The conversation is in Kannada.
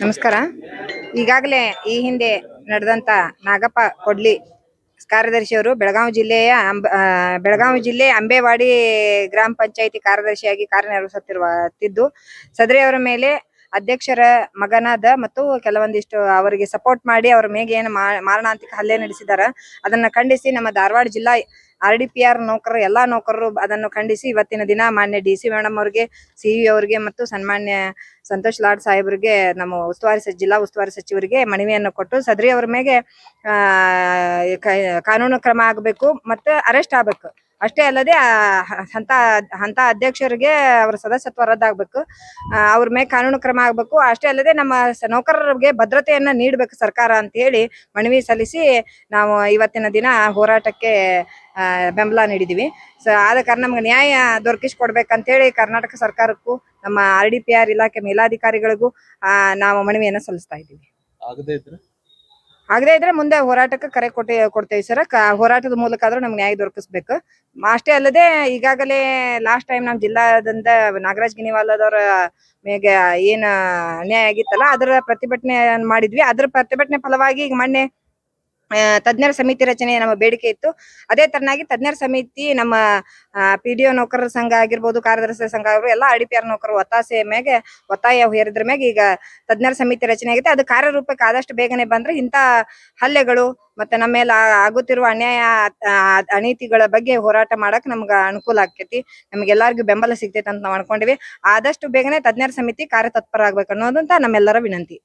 ನಮಸ್ಕಾರ. ಈಗಾಗಲೇ ಈ ಹಿಂದೆ ನಡೆದಂತ ನಾಗಪ್ಪ ಕೊಡ್ಲಿ ಕಾರ್ಯದರ್ಶಿಯವರು ಬೆಳಗಾವಿ ಜಿಲ್ಲೆಯ ಅಂಬ ಬೆಳಗಾವಿ ಜಿಲ್ಲೆ ಅಂಬೇವಾಡಿ ಗ್ರಾಮ ಪಂಚಾಯಿತಿ ಕಾರ್ಯದರ್ಶಿಯಾಗಿ ಕಾರ್ಯನಿರ್ವಹಿಸುತ್ತಿರುವ ತಿದ್ದು ಸದರಿಯವರ ಮೇಲೆ ಅಧ್ಯಕ್ಷರ ಮಗನಾದ ಮತ್ತು ಕೆಲವೊಂದಿಷ್ಟು ಅವರಿಗೆ ಸಪೋರ್ಟ್ ಮಾಡಿ ಅವರ ಮೇಲೆ ಏನು ಮಾರಣಾಂತಿಕ ಹಲ್ಲೆ ನಡೆಸಿದಾರ. ಅದನ್ನ ಖಂಡಿಸಿ ನಮ್ಮ ಧಾರವಾಡ ಜಿಲ್ಲಾ ಆರ್ ಡಿ ಪಿ ಆರ್ ನೌಕರರು, ಎಲ್ಲಾ ನೌಕರರು ಅದನ್ನು ಖಂಡಿಸಿ ಇವತ್ತಿನ ದಿನ ಮಾನ್ಯ ಡಿ ಸಿ ಮೇಡಮ್ ಅವರಿಗೆ ಸಿಇ ಅವರಿಗೆ ಮತ್ತು ಸನ್ಮಾನ್ಯ ಸಂತೋಷ್ ಲಾಡ್ ಸಾಹೇಬರಿಗೆ, ನಮ್ಮ ಉಸ್ತುವಾರಿ ಜಿಲ್ಲಾ ಉಸ್ತುವಾರಿ ಸಚಿವರಿಗೆ ಮನವಿಯನ್ನು ಕೊಟ್ಟು ಸದ್ರಿ ಅವ್ರ ಮೇಲೆ ಕಾನೂನು ಕ್ರಮ ಆಗಬೇಕು ಮತ್ತೆ ಅರೆಸ್ಟ್ ಆಗ್ಬೇಕು. ಅಷ್ಟೇ ಅಲ್ಲದೆ ಹಂತ ಅಂತ ಅಧ್ಯಕ್ಷರಿಗೆ ಅವರ ಸದಸ್ಯತ್ವ ರದ್ದಾಗಬೇಕು. ಅವ್ರ ಮೇಲೆ ಕಾನೂನು ಕ್ರಮ ಆಗಬೇಕು. ಅಷ್ಟೇ ಅಲ್ಲದೆ ನಮ್ಮ ನೌಕರರಿಗೆ ಭದ್ರತೆಯನ್ನ ನೀಡಬೇಕು ಸರ್ಕಾರ ಅಂತ ಹೇಳಿ ಮನವಿ ಸಲ್ಲಿಸಿ ನಾವು ಇವತ್ತಿನ ದಿನ ಹೋರಾಟಕ್ಕೆ ಬೆಂಬಲ ನೀಡಿದೀವಿ. ಸೊ, ಆದ ಕಾರಣ ನಮ್ಗೆ ನ್ಯಾಯ ಅಂತ ಹೇಳಿ ಕರ್ನಾಟಕ ಸರ್ಕಾರಕ್ಕೂ, ನಮ್ಮ ಆರ್ ಡಿ ಪಿ ಆರ್ ಇಲಾಖೆ ಮೇಲಾಧಿಕಾರಿಗಳಿಗೂ ನಾವು ಮನವಿಯನ್ನು ಸಲ್ಲಿಸ್ತಾ ಇದ್ದೀವಿ. ಆಗದೇ ಇದ್ರೆ ಮುಂದೆ ಹೋರಾಟಕ್ಕೆ ಕರೆ ಕೊಟ್ಟಿ, ಕೊಡ್ತೇವೆ ಸರ್. ಹೋರಾಟದ ಮೂಲಕ ಆದ್ರೂ ನಮ್ಗೆ ನ್ಯಾಯ ದೊರಕಿಸ್ಬೇಕು. ಅಷ್ಟೇ ಅಲ್ಲದೆ ಈಗಾಗಲೇ ಲಾಸ್ಟ್ ಟೈಮ್ ನಮ್ಮ ಜಿಲ್ಲಾದಿಂದ ನಾಗರಾಜ್ ಗಿನಿವಾಲದವ್ರ ಮೇಗೆ ಏನ್ ಅನ್ಯಾಯ ಆಗಿತ್ತಲ್ಲ, ಅದರ ಪ್ರತಿಭಟನೆ ಮಾಡಿದ್ವಿ. ಅದರ ಪ್ರತಿಭಟನೆ ಫಲವಾಗಿ ಈಗ ಮೊನ್ನೆ ತಜ್ಞರ ಸಮಿತಿ ರಚನೆ ನಮ್ಮ ಬೇಡಿಕೆ ಇತ್ತು. ಅದೇ ತರನಾಗಿ ತಜ್ಞರ ಸಮಿತಿ ನಮ್ಮ ಪಿ ಡಿ ನೌಕರರ ಸಂಘ ಆಗಿರ್ಬೋದು, ಕಾರ್ಯದರ್ಶಿ ಸಂಘ ಆಗಿರ್ಬೋದು, ಎಲ್ಲ ಐ ಡಿ ಪಿ ಆರ್ ನೌಕರರು ಒತ್ತಾಸೆ ಮೇಲೆ ಒತ್ತಾಯ ಹೇರಿದ್ರ ಮೇಲೆ ಈಗ ತಜ್ಞರ ಸಮಿತಿ ರಚನೆ ಆಗಿದೆ. ಅದು ಕಾರ್ಯರೂಪಕ್ಕೆ ಆದಷ್ಟು ಬೇಗನೆ ಬಂದ್ರೆ ಇಂಥ ಹಲ್ಲೆಗಳು ಮತ್ತೆ ನಮ್ಮ ಮೇಲೆ ಆಗುತ್ತಿರುವ ಅನ್ಯಾಯ ಅನೀತಿಗಳ ಬಗ್ಗೆ ಹೋರಾಟ ಮಾಡಕ್ ನಮ್ಗ ಅನುಕೂಲ ಆಕೈತಿ. ನಮ್ಗೆಲ್ಲರಿಗೂ ಬೆಂಬಲ ಸಿಗ್ತೈತೆ ಅಂತ ನಾವು ಅನ್ಕೊಂಡಿವಿ. ಆದಷ್ಟು ಬೇಗನೆ ತಜ್ಞರ ಸಮಿತಿ ಕಾರ್ಯತತ್ಪರ ಆಗ್ಬೇಕು ಅನ್ನೋದಂತ ನಮ್ಮೆಲ್ಲರ ವಿನಂತಿ.